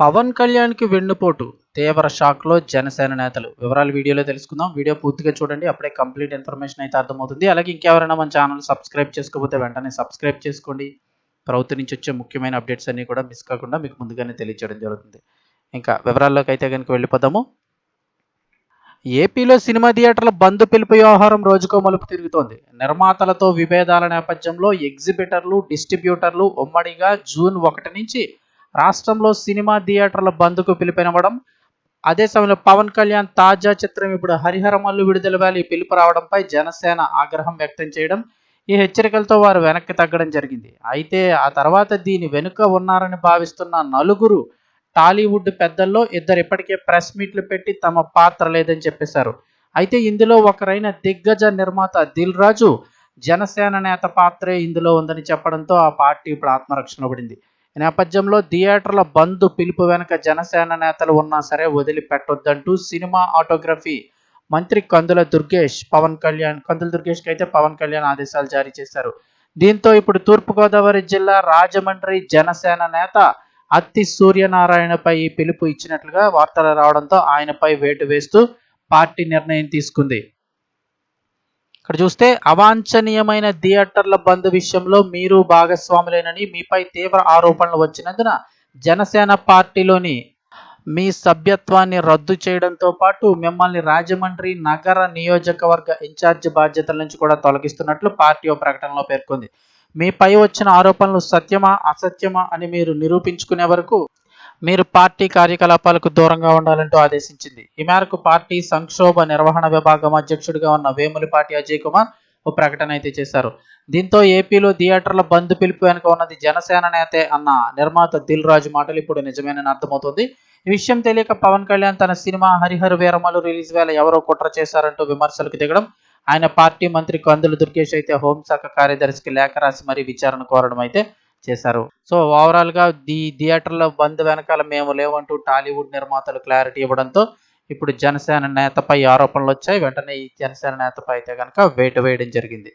పవన్ కళ్యాణ్కి వెన్నుపోటు. తీవ్ర షాక్లో జనసేన నేతలు. వివరాలు వీడియోలో తెలుసుకుందాం. వీడియో పూర్తిగా చూడండి. అప్పుడే కంప్లీట్ ఇన్ఫర్మేషన్ అయితే అర్థమవుతుంది. అలాగే ఇంకెవరైనా మన ఛానల్ సబ్స్క్రైబ్ చేసుకోకపోతే వెంటనే సబ్స్క్రైబ్ చేసుకోండి. ప్రభుత్వం నుంచి వచ్చే ముఖ్యమైన అప్డేట్స్ అన్నీ కూడా మిస్ కాకుండా మీకు ముందుగానే తెలియజేయడం జరుగుతుంది. ఇంకా వివరాల్లోకి అయితే కనుక వెళ్ళిపోదాము. ఏపీలో సినిమా థియేటర్ల బంద్ పిలుపు వ్యవహారం రోజుకో మలుపు తిరుగుతోంది. నిర్మాతలతో విభేదాల నేపథ్యంలో ఎగ్జిబిటర్లు డిస్ట్రిబ్యూటర్లు ఉమ్మడిగా జూన్ ఒకటి నుంచి రాష్ట్రంలో సినిమా థియేటర్ల బంద్కు పిలుపునివ్వడం అదే సమయంలో పవన్ కళ్యాణ్ తాజా చిత్రం ఇప్పుడు హరిహరమల్లు విడుదల వేళ పిలుపు రావడంపై జనసేన ఆగ్రహం వ్యక్తం చేయడం ఈ హెచ్చరికలతో వారు వెనక్కి తగ్గడం జరిగింది. అయితే ఆ తర్వాత దీని వెనుక ఉన్నారని భావిస్తున్న నలుగురు టాలీవుడ్ పెద్దల్లో ఇద్దరు ఇప్పటికే ప్రెస్ మీట్లు పెట్టి తమ పాత్ర లేదని చెప్పేశారు. అయితే ఇందులో ఒకరైన దిగ్గజ నిర్మాత దిల్ రాజు జనసేన నేత పాత్రే ఇందులో ఉందని చెప్పడంతో ఆ పార్టీ ఇప్పుడు ఆత్మరక్షణ పడింది. నేపథ్యంలో థియేటర్ల బంద్ పిలుపు వెనుక జనసేన నేతలు ఉన్నా సరే వదిలిపెట్టొద్దంటూ సినిమా ఆటోగ్రఫీ మంత్రి కందుల దుర్గేష్ పవన్ కళ్యాణ్ కందుల దుర్గేష్కి అయితే పవన్ కళ్యాణ్ ఆదేశాలు జారీ చేశారు. దీంతో ఇప్పుడు తూర్పుగోదావరి జిల్లా రాజమండ్రి జనసేన నేత అత్తి సూర్యనారాయణపై ఈ పిలుపు ఇచ్చినట్లుగా వార్తలు రావడంతో ఆయనపై వేటు వేస్తూ పార్టీ నిర్ణయం తీసుకుంది. ఇక్కడ చూస్తే అవాంఛనీయమైన థియేటర్ల బంద్ విషయంలో మీరు భాగస్వాములేనని మీపై తీవ్ర ఆరోపణలు వచ్చినందున జనసేన పార్టీలోని మీ సభ్యత్వాన్ని రద్దు చేయడంతో పాటు మిమ్మల్ని రాజమండ్రి నగర నియోజకవర్గ ఇన్ఛార్జ్ బాధ్యతల నుంచి కూడా తొలగిస్తున్నట్లు పార్టీ ఓ ప్రకటనలో పేర్కొంది. మీపై వచ్చిన ఆరోపణలు సత్యమా అసత్యమా అని మీరు నిరూపించుకునే వరకు మీరు పార్టీ కార్యకలాపాలకు దూరంగా ఉండాలంటూ ఆదేశించింది. ఈ మేరకు పార్టీ సంక్షోభ నిర్వహణ విభాగం అధ్యక్షుడిగా ఉన్న వేములపాటి అజయ్ కుమార్ ఓ ప్రకటన అయితే చేశారు. దీంతో ఏపీలో థియేటర్ల బంద్ పిలుపు వెనుక ఉన్నది జనసేన నేతే అన్న నిర్మాత దిల్ రాజు మాటలు ఇప్పుడు నిజమేనని అర్థమవుతుంది. ఈ విషయం తెలియక పవన్ కళ్యాణ్ తన సినిమా హరిహర వీరమలు రిలీజ్ వేళ ఎవరో కుట్ర చేశారంటూ విమర్శలకు దిగడం ఆయన పార్టీ మంత్రి కందుల దుర్గేష్ అయితే హోంశాఖ కార్యదర్శికి లేఖ రాసి మరీ విచారణ కోరడం అయితే చేశారు. సో ఓవరాల్గా ది థియేటర్ల బంద్ వెనకాల మేము లేవంటూ టాలీవుడ్ నిర్మాతలు క్లారిటీ ఇవ్వడంతో ఇప్పుడు జనసేన నేతపై ఆరోపణలు వచ్చాయి వెంటనే ఈ జనసేన నేతపై అయితే కనుక వేటు వేయడం జరిగింది.